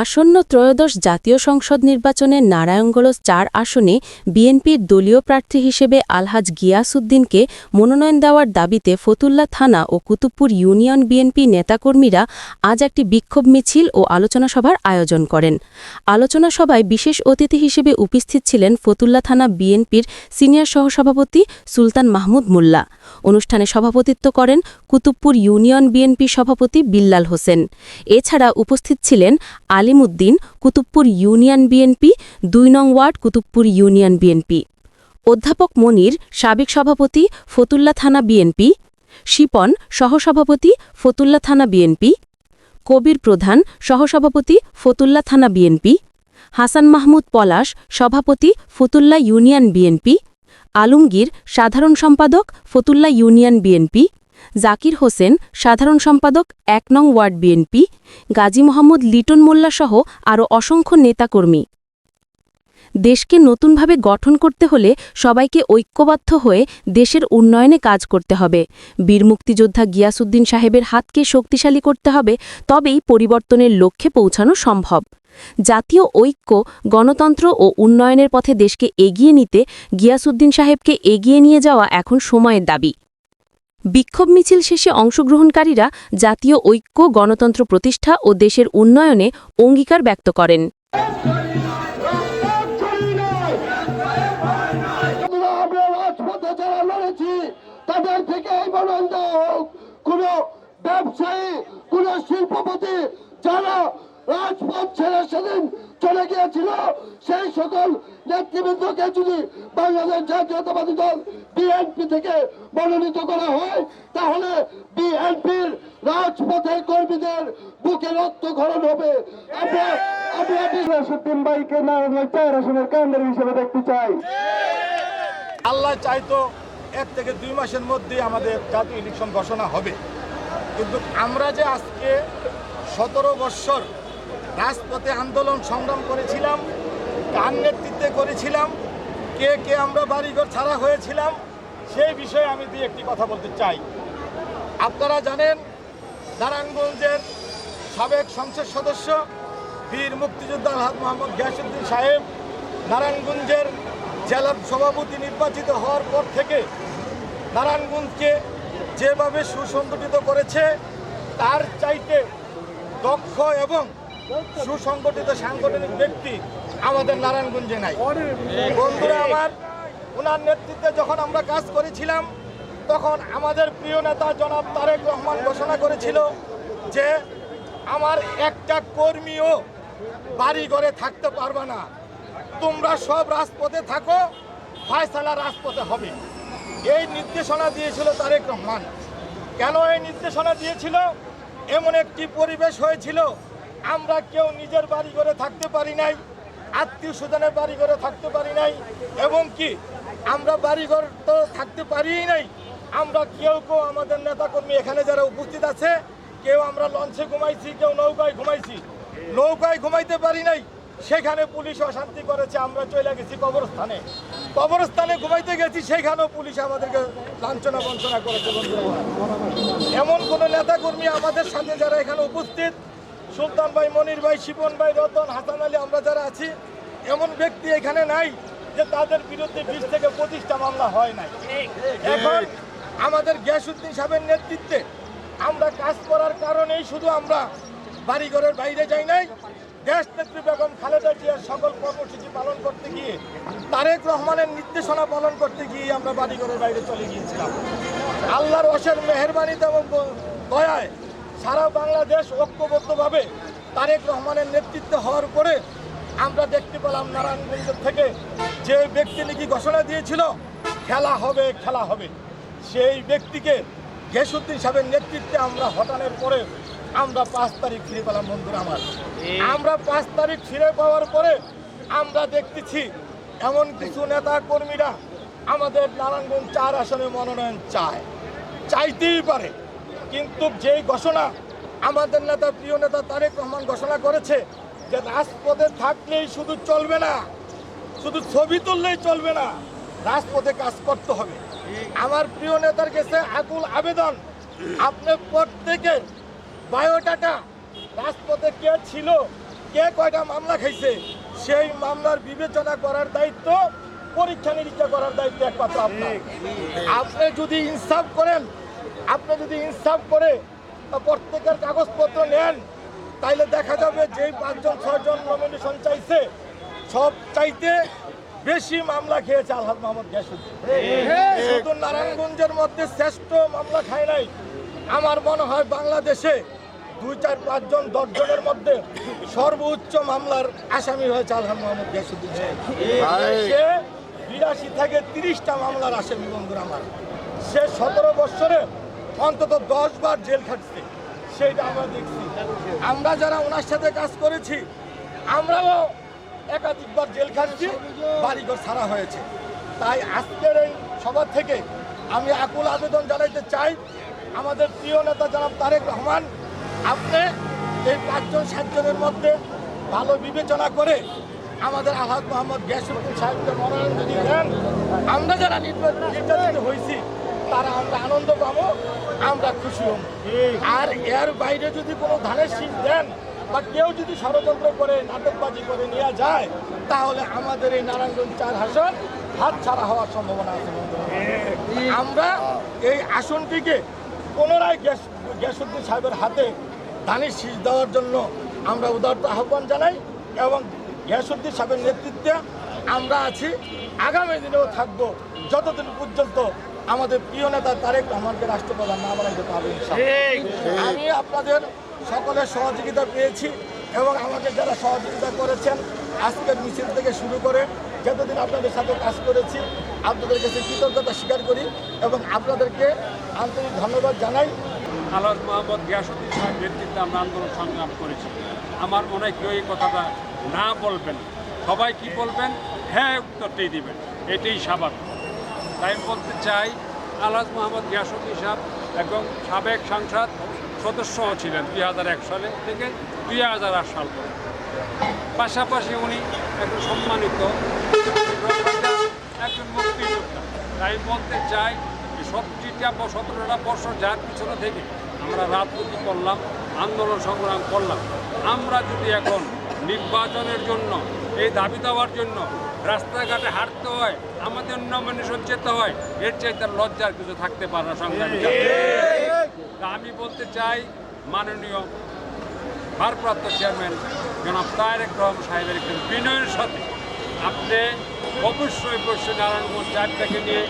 আসন্ন ত্রয়োদশ জাতীয় সংসদ নির্বাচনে নারায়ণগঞ্জ চার আসনে বিএনপির দলীয় প্রার্থী হিসেবে আলহাজ গিয়াসউদ্দিনকে মনোনয়ন দেওয়ার দাবিতে ফতুল্লা থানা ও কুতুবপুর ইউনিয়ন বিএনপি নেতাকর্মীরা আজ একটি বিক্ষোভ মিছিল ও আলোচনা সভার আয়োজন করেন। আলোচনা সভায় বিশেষ অতিথি হিসেবে উপস্থিত ছিলেন ফতুল্লা থানা বিএনপির সিনিয়র সহসভাপতি সুলতান মাহমুদ মোল্লা। অনুষ্ঠানে সভাপতিত্ব করেন কুতুবপুর ইউনিয়ন বিএনপি সভাপতি বিল্লাল হোসেন। এছাড়া উপস্থিত ছিলেন আলিমুদ্দিন কুতুবপুর ইউনিয়ন বিএনপি, দুই নং ওয়ার্ড, কুতুবপুর ইউনিয়ন বিএনপি। অধ্যাপক মনির, সাবেক সভাপতি, ফতুল্লা থানা বিএনপি। শিপন, সহসভাপতি, ফতুল্লা থানা বিএনপি। কবির প্রধান, সহসভাপতি, ফতুল্লা থানা বিএনপি। হাসান মাহমুদ পলাশ, সভাপতি, ফতুল্লা ইউনিয়ন বিএনপি। আলমগীর, সাধারণ সম্পাদক, ফতুল্লা ইউনিয়ন বিএনপি। জাকির হোসেন, সাধারণ সম্পাদক, এক নং ওয়ার্ড বিএনপি, গাজী মোহাম্মদ লিটন মোল্লা সহ আরও অসংখ্য নেতাকর্মী। দেশকে নতুনভাবে গঠন করতে হলে সবাইকে ঐক্যবদ্ধ হয়ে দেশের উন্নয়নে কাজ করতে হবে। বীর মুক্তিযোদ্ধা গিয়াসুদ্দিন সাহেবের হাতকে শক্তিশালী করতে হবে, তবেই পরিবর্তনের লক্ষ্যে পৌঁছানো সম্ভব। জাতীয় ঐক্য, গণতন্ত্র ও উন্নয়নের পথে দেশকে এগিয়ে নিতে গিয়াসুদ্দিন সাহেবকে এগিয়ে নিয়ে যাওয়া এখন সময়ের দাবি। বিক্ষোভ মিছিল শেষে অংশগ্রহণকারীরা জাতীয় ঐক্য, গণতন্ত্র প্রতিষ্ঠা ও দেশের উন্নয়নে অঙ্গীকার ব্যক্ত করেন। চলে গিয়েছিল, সেই সকল নেতৃবৃন্দকে যদি বাংলাদেশ জাতীয়তাবাদী দল বিএনপি থেকে মনোনীত করা হয় তাহলে বিএনপির রাজপথের কর্মীদের বুকে রক্ত খরণ হবে। আমরা আমরা বিশ্বসুদ্দিন ভাইকে নারায়ণ চার আসনের কেন্দ্র হিসেবে দেখতে চাই। আল্লাহ চাইতো এক থেকে দুই মাসের মধ্যেই আমাদের জাতীয় ইলেকশন ঘোষণা হবে। কিন্তু আমরা যে আজকে সতেরো বৎসর রাজপথে আন্দোলন সংগ্রাম করেছিলাম কার নেতৃত্বে করেছিলাম কে কে আমরা বাড়িঘর ছাড়া হয়েছিলাম সেই বিষয়ে আমি দুই একটি কথা বলতে চাই। আপনারা জানেন, নারায়ণগঞ্জের সাবেক সংসদ সদস্য বীর মুক্তিযোদ্ধা আলহাদ মোহাম্মদ গিয়াসুদ্দিন সাহেব নারায়ণগঞ্জের জেলার সভাপতি নির্বাচিত হওয়ার পর থেকে নারায়ণগঞ্জকে যেভাবে সুসংগঠিত করেছে, তার চাইতে দক্ষ এবং সুসংগঠিত সাংগঠনিক ব্যক্তি আমাদের নারায়ণগঞ্জে নাই। বন্ধুরা আমার ওনার নেতৃত্বে যখন আমরা কাজ করেছিলাম, তখন আমাদের প্রিয় নেতা জনাব তারেক রহমান ঘোষণা করেছিল যে আমার একটা কর্মীও বাড়ি ঘরে থাকতে পারবে না। তোমরা সব রাজপথে থাকো, ফয়সালা রাজপথে হবে। এই নির্দেশনা দিয়েছিল তারেক রহমান। কেন এই নির্দেশনা দিয়েছিল? এমন একটি পরিবেশ হয়েছিল, আমরা কেউ নিজের বাড়ি ঘরে থাকতে পারি নাই, আত্মীয় স্বজনের বাড়ি ঘরে থাকতে পারি নাই, এবং কি আমরা বাড়িঘর তো থাকতে পারিই নাই। আমরা কেউ কেউ আমাদের নেতাকর্মী এখানে যারা উপস্থিত আছে, কেউ আমরা লঞ্চে ঘুমাইছি, কেউ নৌকায় ঘুমাইছি। নৌকায় ঘুমাইতে পারি নাই। সেখানে পুলিশ অশান্তি করেছে, আমরা চলে গেছি কবরস্থানে। কবরস্থানে ঘুমাইতে গেছি, সেখানেও পুলিশ আমাদেরকে লাঞ্ছনা বঞ্চনা করেছে। এমন কোনো নেতাকর্মী আমাদের সাথে যারা এখানে উপস্থিত, সুলতান ভাই, মনির ভাই, শিপন ভাই, রতন, হাসান আলী, আমরা যারা আছি, এমন ব্যক্তি এখানে নাই। যে তাদের বিরুদ্ধে বিশ থেকে পঁচিশটা মামলা হয় নাই। এখন আমাদের গ্যাসুদ্দিন সাহেবের নেতৃত্বে আমরা কাজ করার কারণেই শুধু আমরা বাড়িঘরের বাইরে যাই নাই। দেশ নেত্রী বেগম খালেদা জিয়ার সকল কর্মসূচি পালন করতে গিয়ে, তারেক রহমানের নির্দেশনা পালন করতে গিয়ে আমরা বাড়িঘরের বাইরে চলে গিয়েছিলাম। আল্লাহর অশের মেহরবানিতে এবং দয়ায় সারা বাংলাদেশ ঐক্যবদ্ধভাবে তারেক রহমানের নেতৃত্বে হওয়ার পরে আমরা দেখতে পেলাম নারায়ণগঞ্জ থেকে যে ব্যক্তি নাকি ঘোষণা দিয়েছিল খেলা হবে খেলা হবে। সেই ব্যক্তিকে গেসুদ্দিন সাহেবের নেতৃত্বে আমরা হটানোর পরে আমরা পাঁচ তারিখ ফিরে পেলাম বন্ধুরা আমার। আমরা পাঁচ তারিখ ফিরে পাওয়ার পরে আমরা দেখতেছি এমন কিছু নেতা কর্মীরা আমাদের নারায়ণগঞ্জ চার আসনে মনোনয়ন চায়। চাইতেই পারে। কিন্তু যেই ঘোষণা আমাদের নেতা প্রিয় নেতা তারেক রহমান ঘোষণা করেছে যে রাজপথে থাকলেই শুধু চলবে না। শুধু ছবি তুললেই চলবে না, রাজপথে কাজ করতে হবে। আমার প্রিয় নেতার কাছে আকুল আবেদন, আপনি প্রত্যেকের বায়োডাটা, রাজপথে কে ছিল, কে কয়টা মামলা খাইছে, সেই মামলার বিবেচনা করার দায়িত্ব, পরীক্ষা নিরীক্ষা করার দায়িত্ব একমাত্র আপনার। আপনি যদি ইনসাফ করেন, আপনি যদি ইনসাফ করে প্রত্যেকের কাগজপত্র নেন, তাইলে দেখা যাবে যেই পাঁচজন, ছয়জন নমিনেশন চাইছে সব চাইতে বেশি মামলা খেয়েছে আলহাজ মোহাম্মদ গ্যাসুদ্দিন শুধু নারায়ণগঞ্জের মধ্যে শ্রেষ্ঠ মামলা খায় নাই। আমার মনে হয় বাংলাদেশে দুই চার পাঁচজন দশজনের মধ্যে সর্বোচ্চ মামলার আসামি হয়েছে আলহাজ মোহাম্মদ গ্যাসুদ্দিন সে বিরাশি থেকে তিরিশটা মামলার আসামি বন্ধুরা আমার। সে সতেরো বৎসরে অন্তত দশ বার জেল খাটছে। সেইটা আমরা দেখছি। আমরা যারা ওনার সাথে কাজ করেছি আমরাও একাধিকবার জেল খাটছি বাড়িঘর ছাড়া হয়েছে। তাই আজকের এই সভা থেকে আমি আকুল আবেদন জানাইতে চাই আমাদের প্রিয় নেতা জনাব তারেক রহমান আপনি এই পাঁচজন সাতজনের মধ্যে ভালো বিবেচনা করে আমাদের আহাদ মোহাম্মদ গ্যাসুদ্দিন সাহেবকে মনোনয়ন যদি দেন আমরা যারা নির্বা- নির্বাচিত হয়েছি তারা আমরা আনন্দ পাবো আমরা খুশি হব। আর এর বাইরে যদি কোনো ধানের শীষ দেন বা কেউ যদি ষড়যন্ত্র করে নাটকবাজি করে নিয়ে যায় তাহলে আমাদের এই নারায়ণগঞ্জ চার হাসন হাত ছাড়া হওয়ার সম্ভাবনা আছে আমরা এই আসনটিকে পুনরায় গ্যাস গ্যাসুদ্দিন সাহেবের হাতে ধানের শীষ দেওয়ার জন্য আমরা উদারত আহ্বান জানাই এবং গ্যাসুদ্দিন সাহেবের নেতৃত্বে আমরা আছি। আগামী দিনেও থাকব যতদিন পর্যন্ত আমাদের প্রিয় নেতা তারেক রহমানকে রাষ্ট্রপ্রধান না বানাইতে পারবে ইনশাআল্লাহ। আমি আপনাদের সকলের সহযোগিতা পেয়েছি এবং আমাকে যারা সহযোগিতা করেছেন, আজকের মিছিল থেকে শুরু করে যতদিন আপনাদের সাথে কাজ করেছি, আপনাদের কাছে কৃতজ্ঞতা স্বীকার করি এবং আপনাদেরকে আন্তরিক ধন্যবাদ জানাই। আলাদ মোহাম্মদ গিয়াসুদ্দিন সাহেব নেতৃত্বে আমরা আন্দোলন সংগ্রাম করেছি। আমার মনে হয় কেউ এই কথাটা না বলবেন। সবাই কি বলবেন? হ্যাঁ উত্তরটাই দিবেন। এটাই স্বাভাবিক। তাই বলতে চাই আলাজ মোহাম্মদ গিয়াসুদ্দিন সাহেব এবং সাবেক সাংসদ সদস্যও ছিলেন দুই হাজার এক সালে থেকে দুই হাজার আট সাল পাশাপাশি উনি একজন সম্মানিত একজন মুক্তিযোদ্ধা। তাই বলতে চাই যে সবজিটা সতেরোটা বছর যার পিছনে থেকে আমরা রাজনীতি করলাম, আন্দোলন সংগ্রাম করলাম। আমরা যদি এখন নির্বাচনের জন্য, এই দাবি দেওয়ার জন্য রাস্তাঘাটে হাঁটতে হয়, আমাদের নমিনেশন যেতে হয়, এর চাইতে লজ্জার কিছু থাকতে পারে না সংগ্রামী আমি বলতে চাই, মাননীয় ভারপ্রাপ্ত চেয়ারম্যান জনাব তারেক রহমান সাহেবের একজন বিনয়ের সাথে আপনি অবশ্যই অবশ্যই নারায়ণগঞ্জ চারটাকে নিয়ে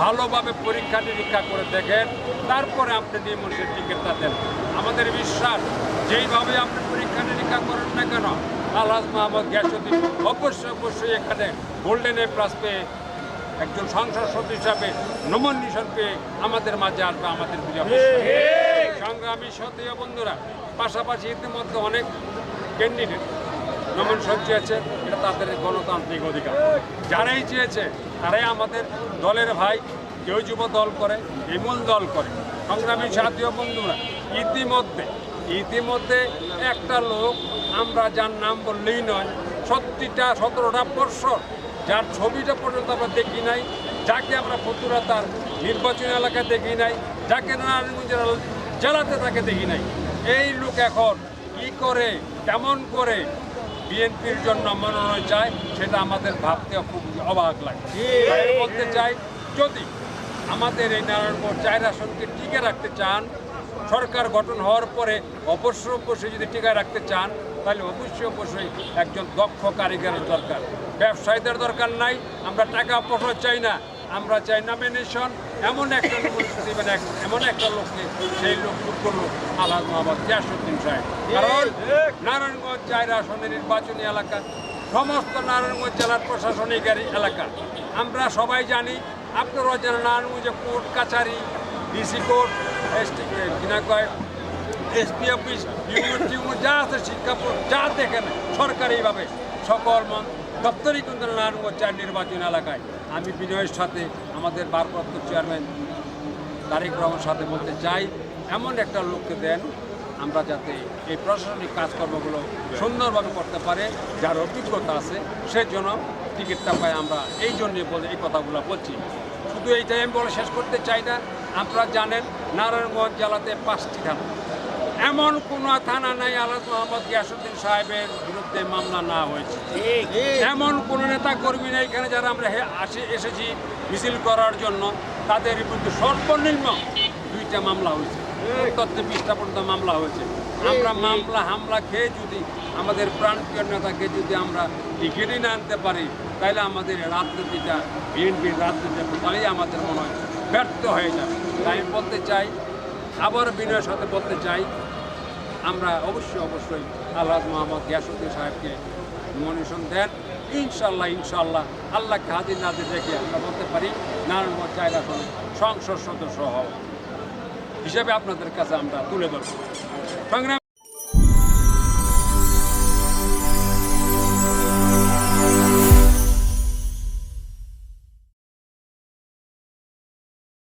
ভালোভাবে পরীক্ষা নিরীক্ষা করে দেখেন, তারপরে আপনি নিয়মনের টিকিটটা দেন আমাদের বিশ্বাস, যেইভাবে আপনি পরীক্ষা নিরীক্ষা করেন না কেন আলহাজ মোহাম্মদ গ্যাসুদ্দিন অবশ্যই অবশ্যই এখানে গোল্ডেন এ প্লাস পেয়ে একজন সংসদ সদস্য হিসাবে নমনিশন পেয়ে আমাদের মাঝে আসবে আমাদের সংগ্রামী সতীয় বন্ধুরা পাশাপাশি ইতিমধ্যে অনেক ক্যান্ডিডেট নমন নমিনেশন চেয়েছে এটা তাদের গণতান্ত্রিক অধিকার। যারাই চেয়েছে তারাই আমাদের দলের ভাই কেউ যুব দল করে এমন দল করে। সংগ্রামী সাথীয় বন্ধুরা ইতিমধ্যে ইতিমধ্যে একটা লোক আমরা যার নাম বললেই নয়, সত্যিটা সতেরোটা বৎসর। যার ছবিটা পর্যন্ত আমরা দেখি নাই, যাকে আমরা ফতুরা তার নির্বাচনী এলাকায় দেখি নাই, যাকে নারায়ণগঞ্জের জেলাতে তাকে দেখি নাই। এই লোক এখন কি করে, কেমন করে বিএনপির জন্য মনোনয়ন চায়, সেটা আমাদের ভাবতে খুব অবাক লাগে। বলতে চাই, যদি আমাদের এই নারায়ণগঞ্জ চার আসনকে টিকে রাখতে চান, সরকার গঠন হওয়ার পরে অবশ্যই অবশ্যই যদি টিকায় রাখতে চান তাহলে অবশ্যই অবশ্যই একজন দক্ষ কারিগরের দরকার। ব্যবসায়ীদের দরকার নাই, আমরা টাকা পয়সা চাই না, আমরা চাই নমিনেশন এমন একটা দিবেন এক- এমন একটা লোককে সেই লোক যোগ্য লোক আলাদ মোহাম্মদ গিয়াসুদ্দিন সাহেব। কারণ নারায়ণগঞ্জ চার আসনের নির্বাচনী এলাকা, সমস্ত নারায়ণগঞ্জ জেলার প্রশাসনিক এলাকা। আমরা সবাই জানি আপনারাও জানেন নারায়ণগঞ্জে কোর্ট, কাছারি, ডিসি কোর্ট এসটি কিনা কয় এসপি অফিস টিউনিট, যা আছে শিক্ষা যা দেখেন সরকারিভাবে সকল দপ্তরই কিন্তু নারায়ণগঞ্জ চার নির্বাচন এলাকায়। আমি বিনয়ের সাথে আমাদের ভারপ্রাপ্ত চেয়ারম্যান তারেক রহমানের সাথে বলতে চাই, এমন একটা লোককে দেন, আমরা যাতে এই প্রশাসনিক কাজকর্মগুলো সুন্দরভাবে করতে পারে, যার অভিজ্ঞতা আছে, সে জন্য টিকিটটা পাই আমরা এই জন্যে বলে এই কথাগুলো বলছি। শুধু এইটাই আমি বলে শেষ করতে চাই না। আপনারা জানেন, নারায়ণগঞ্জ জেলাতে পাঁচটি থানা। এমন কোনো থানা নাই আল্লাহ মোহাম্মদ গিয়াসুদ্দিন সাহেবের বিরুদ্ধে মামলা না হয়েছে। এমন কোনো নেতা কর্মী নেই এখানে যারা আমরা আসে এসেছি মিছিল করার জন্য তাদের বিরুদ্ধে সর্বনিম্ন দুইটা মামলা হয়েছে। তথ্য বিশটা পর্যন্ত মামলা হয়েছে। আমরা মামলা হামলা খেয়ে যদি আমাদের প্রাণপ্রিয় নেতাকে যদি আমরা টিকিটই না আনতে পারি তাহলে আমাদের রাজনীতিটা বিএনপির রাজনীতিটা তাহলেই আমাদের মনে হয় ব্যর্থ হয়ে যাবে। তাই আমি বলতে চাই আবার বিনয়ের সাথে বলতে চাই আমরা অবশ্যই অবশ্যই আল্লাহ মোহাম্মদ গিয়াসুদ্দিন সাহেবকে মনিশন দেন। ইনশাল্লাহ ইনশাল্লাহ আল্লাহকে হাজির নাজির রেখে আমরা বলতে পারি নারায়ণগঞ্জ জায়গা করে সংসদ সদস্য হওয়া। হিসেবে আপনাদের কাছে আমরা তুলে ধরব। সংগ্রাম